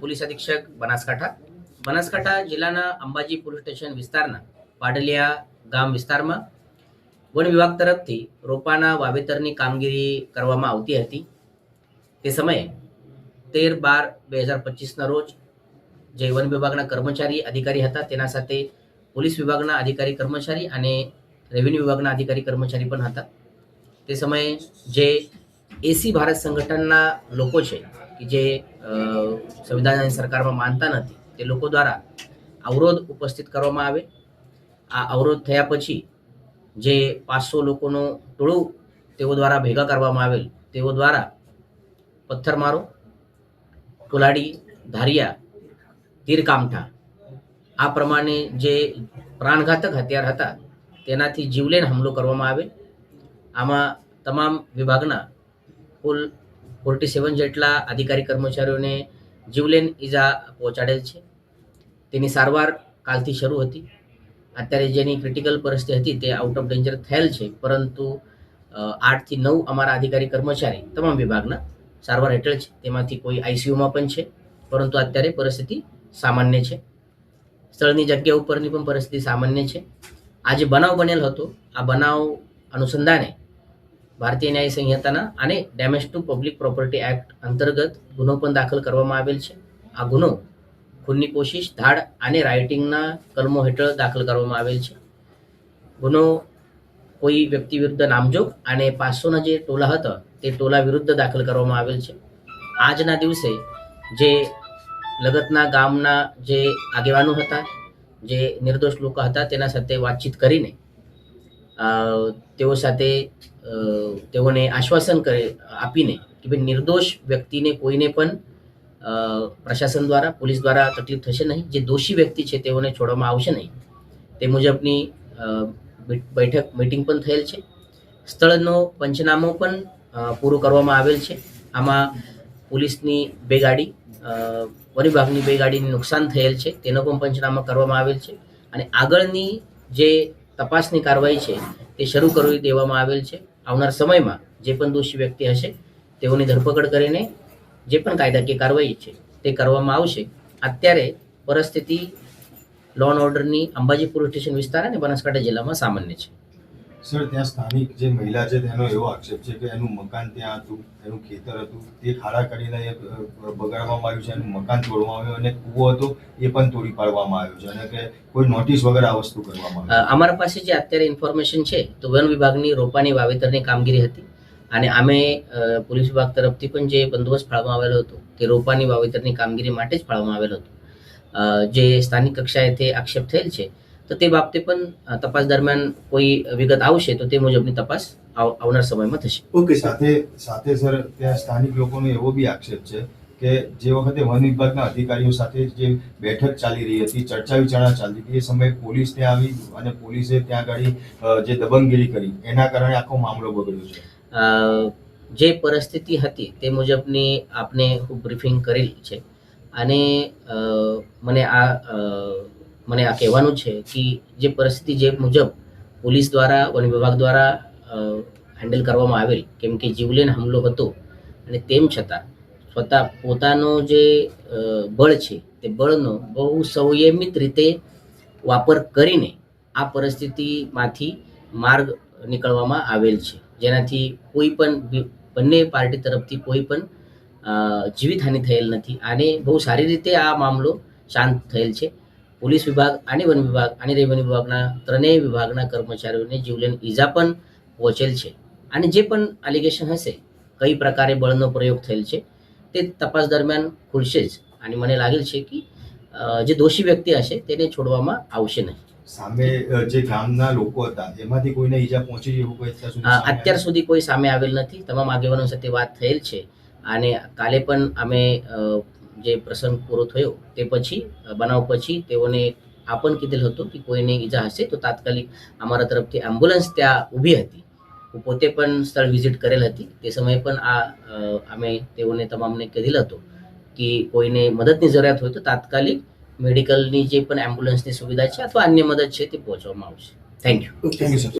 Police અધિક્ષક બનાસકાંઠા. બનાસકાંઠા જિલ્લાના Ambaji police station વિસ્તારના પાડલિયા ગામ વિસ્તારમાં વન વિભાગ તરફથી રોપાના વાવેતરની કામગીરી કરવામાં આવતી હતી. તે સમયે તેર બાર બે હજાર પચીસના રોજ જે વન વિભાગના કર્મચારી અધિકારી હતા તેના સાથે પોલીસ વિભાગના અધિકારી કર્મચારી અને રેવન્યુ વિભાગના અધિકારી કર્મચારી પણ હતા. તે સમયે જે એસી ભારત સંગઠનના લોકો છે જે સંવિધાનની સંવિધાન સરકારમાં માનતા નથી, તે લોકો દ્વારા અવરોધ ઉપસ્થિત કરવામાં આવે. આ અવરોધ થયા પછી જે પાંચસો લોકોનું ટોળું તેઓ દ્વારા ભેગા કરવામાં આવેલ, તેઓ દ્વારા પથ્થરમારો કુલાડી, ધારિયા, તીરકામઠા, આ પ્રમાણે જે પ્રાણઘાતક હથિયાર હતા, તેનાથી જીવલેણ હુમલો કરવામાં આવે. આમાં તમામ વિભાગના કુલ ફોર્ટી સેવન જેટલા અધિકારી કર્મચારીઓને જીવલેન ઈજા પહોંચાડેલ છે. તેની સારવાર કાલથી શરૂ હતી. અત્યારે જેની ક્રિટિકલ પરિસ્થિતિ હતી તે આઉટ ઓફ ડેન્જર થયેલ છે. પરંતુ આઠથી નવ અમારા અધિકારી કર્મચારી તમામ વિભાગના સારવાર હેઠળ છે. તેમાંથી કોઈ આઈસીયુમાં પણ છે. પરંતુ અત્યારે પરિસ્થિતિ સામાન્ય છે. સ્થળની જગ્યા ઉપરની પણ પરિસ્થિતિ સામાન્ય છે. આ જે બનાવ બનેલ હતો, આ બનાવ અનુસંધાને ભારતીય ન્યાય સંહિતાના અને damage to public property act અંતર્ગત ગુનો પણ દાખલ કરવામાં આવેલ છે. આ ગુનો ખૂનની કોશિશ, ધાડ અને રાઇટિંગના કલમો હેઠળ દાખલ કરવામાં આવેલ છે. ગુનો કોઈ વ્યક્તિ વિરુદ્ધ નામજોગ અને પાંચસોના જે ટોલા હતા, તે ટોલા વિરુદ્ધ દાખલ કરવામાં આવેલ છે. આજના દિવસે જે લગતના ગામના જે આગેવાનો હતા, જે નિર્દોષ લોકો હતા, તેના સાથે વાતચીત કરીને તેઓ સાથે તેઓને આશ્વાસન કરે, આપીને કે ભાઈ નિર્દોષ વ્યક્તિને કોઈને પણ પ્રશાસન દ્વારા, પોલીસ દ્વારા તકલીફ થશે નહીં. જે દોષી વ્યક્તિ છે તેઓને છોડવામાં આવશે નહીં. તે મુજબની બેઠક મિટિંગ પણ થયેલ છે. સ્થળનો પંચનામો પણ પૂરો કરવામાં આવેલ છે. આમાં પોલીસની બે ગાડી વન વિભાગની બે ગાડીને નુકસાન થયેલ છે. તેનો પણ પંચનામા કરવામાં આવેલ છે. અને આગળની જે તપાસની કાર્યવાહી છે તે શરૂ કરી દેવામાં આવેલ છે. આવનાર સમયમાં જે પણ દોષી વ્યક્તિ હશે, તેઓની ધરપકડ કરીને જે પણ કાયદાકીય કાર્યવાહી છે તે કરવામાં આવશે. અત્યારે પરિસ્થિતિ લોન ઓર્ડરની અંબાજી પોલીસ સ્ટેશન વિસ્તાર અને બનાસકાંઠા જિલ્લામાં સામાન્ય છે. સર, ત્યાં સ્થાનિક જે મહિલા છે, તેનો એવો આક્ષેપ છે કે એનું મકાન ત્યાં હતું, એનું ખેતર હતું, તે ખાડા કરીને એ બગાડવામાં આવ્યું છે, એનું મકાન તોડવામાં આવ્યું અને કૂવો હતો, એ પણ તોડી પાડવામાં આવ્યો છે અને કે કોઈ નોટિસ વગર આ વસ્તુ કરવામાં આવી. અમારા પાસે જે અત્યારે ઇન્ફોર્મેશન છે, તો વન વિભાગની રોપાની વાવેતરની કામગીરી હતી અને અમે પોલીસ વિભાગ તરફથી પણ જે બંદોબસ્ત ફાળવવામાં આવેલો હતો, તે રોપાની વાવેતરની કામગીરી માટે જ ફાળવામાં આવેલો હતો. જે સ્થાનિક કક્ષાએ તે આક્ષેપ થયેલ છે તો તે બાબતે પણ તપાસ દરમિયાન કોઈ વિગત આવશે તો તે મુજબની તપાસ આવનાર સમયમાં થશે. ઓકે સાથે સાથે સર ત્યાં સ્થાનિક લોકોનો એવો બી આક્ષેપ છે કે જે વખતે વન વિભાગના અધિકારીઓ સાથે જે બેઠક ચાલી રહી હતી ચર્ચા વિચારણા ચાલતી હતી એ સમયે પોલીસ ત્યાં આવી અને પોલીસે ત્યાં આગળ જે દબંગગીરી કરી. એના કારણે આખો મામલો બગડ્યો છે. જે પરિસ્થિતિ હતી તે મુજબની આપને હું બ્રીફિંગ કરેલી છે. અને મને આ મને આ કહેવાનું છે કે જે પરિસ્થિતિ જે મુજબ પોલીસ દ્વારા, વન વિભાગ દ્વારા હેન્ડલ કરવામાં આવેલ, કેમ કે જીવલેણ હુમલો હતો અને તેમ છતાં સ્વતા, પોતાનો જે બળ છે તે બળનો બહુ સંયમિત રીતે વાપર કરીને આ પરિસ્થિતિમાંથી માર્ગ નીકળવામાં આવેલ છે. જેનાથી કોઈ પણ બંને પાર્ટી તરફથી કોઈ પણ જીવિત જીવિતહાનિ થયેલ નથી. અને બહુ સારી રીતે આ મામલો શાંત થયેલ છે. પોલીસ વિભાગ અને વન વિભાગ અને રેવન્યુ વિભાગના ત્રણેય વિભાગના કર્મચારીઓને જીવલેણ ઈજા પણ પહોંચેલ છે. અને જે પણ એલિગેશન હશે કઈ પ્રકારે બળનો પ્રયોગ થયેલ છે તે તપાસ દરમિયાન ખુલશે જ. અને મને લાગેલ છે કે જે દોષી વ્યક્તિ હશે તેને છોડવામાં આવશે નહીં. સામે જે ગામના લોકો હતા એમાંથી કોઈને ઈજા પહોંચી એવું કોઈ અત્યાર સુધી કોઈ સામે આવેલ નથી. તમામ આગેવાનો સાથે વાત થયેલ છે. અને કાલે પણ અમે જે પ્રસંગ પૂરો થયો તે પછી બનાવ પછી તેઓને આ પણ કીધેલ હતું કે કોઈને ઈજા હશે તો તાત્કાલિક અમારા તરફથી એમ્બ્યુલન્સ ત્યાં ઊભી હતી. હું પોતે પણ સ્થળ વિઝિટ કરેલ હતી. તે સમયે પણ આ અમે તેઓને તમામને કીધેલ હતું કે કોઈને મદદની જરૂરિયાત હોય તો તાત્કાલિક મેડિકલની જે પણ એમ્બ્યુલન્સની સુવિધા છે અથવા અન્ય મદદ છે તે પહોંચવામાં આવશે. Thank you thank you sir